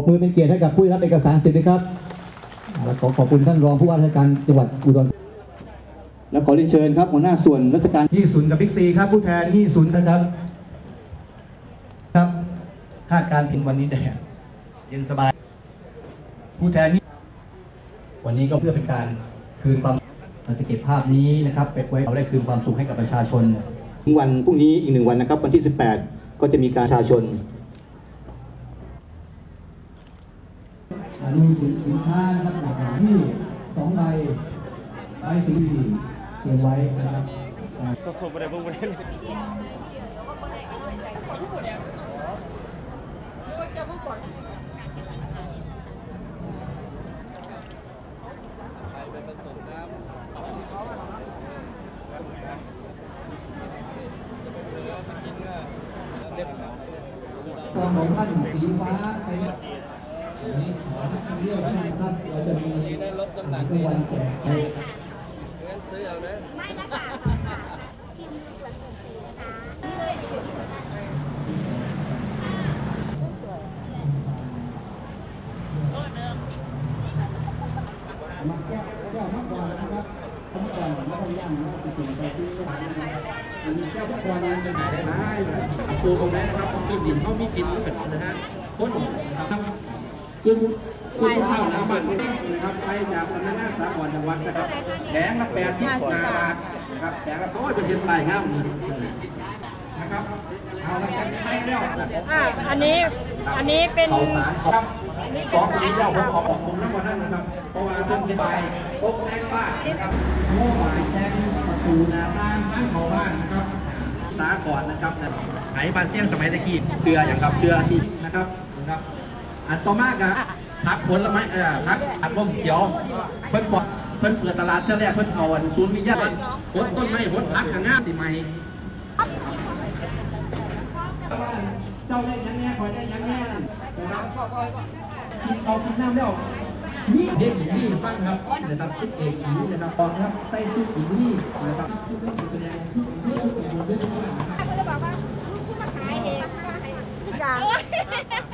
บมือเป็นเกียรติให้กับผู้ได้รับเอกสารสิทธิ์ด้วยครับและขอขอบคุณท่านรองผู้ว่าราชการจังหวัดอุดรและขอเรียนเชิญครับหัวหน้าส่วนราชการที่ศูนย์กับบิ๊กซีครับผู้แทนที่ศูนย์นะครับ ครับคาดการณ์ถึงวันนี้แดดเย็นสบาย ผู้แทนนี่วันนี้ก็เพื่อเป็นการคืนความเราจะเก็บภาพนี้นะครับไปไว้เราได้คืนความสุขให้กับประชาชนถึงวันพรุ่งนี้อีกหนึ่งวันนะครับ วันที่ 18 ก็จะมีการประชาชน อันนี้สินค้านะครับหลักฐานที่สองใบใบสีเก็บไว้นะครับก็คงไม่ได้พุ่งไปเล่นตอนของท่านสีฟ้าไป นี่ยอันนี้ขอให้ท่านเลือกนครับเราจะมีรางวัลแจกไปไม่นะคะชิมส่วนผงสีนะคะมาแก้แก้วมากกว่านะครับมากกว่าไม่ต้องย่างนะจริงๆแต่ที่ร้านนะครับอันนี้แก้วมากกว่านั้นเป็นไหนได้ไหมปูตรงนั้นะครับต้องขึ้นดินเขามีกินด้วยนะฮะต้นนะ ครับคือคือข้าวน้ำมันนะครับไปจากสำนักงานสากลจังหวัดนะครับแผงละแปดสิบบาทนะครับแผงละโอ้ยเป็นเจ็ดลายงามนะครับเอาละครับไปแล้วอะอันนี้อันนี้เป็นข่าวสารครับสองปีแล้วผมขอขอบคุณทั้งหมดนั้นนะครับเพราะว่าเรื่องที่ไปตกแรงบ้านนะครับโม่หมายแทงประตูหน้าบ้านบ้านเขาบ้านนะครับสาก่อนนะครับไหบาเซียงสมัยตะกี้เกลืออย่างกับเกลือที่นะครับนะครับ อันต่อมากอะผักผลไม้เอ่อผักผักลมเขียวเพิ่นปอดเพิ่นเปิดตลาดเชื่อแรกเพิ่นเอาอันศูนย์วิทยาเป็นผลต้นไม้ผลผักข้างหน้าสิใหม่เจ้าได้ยังแน่คอยได้ยังแน่นั่นนะครับกินเอากินน้ำแล้วนี่เด็กหญิงนี่ฟังครับนะครับชิดเอกหญิงนะครับตอนครับใส่ชุดหญิงนี่นะครับชุดแสดงชุดหญิงนี่ชุดหญิงนี่นะครับ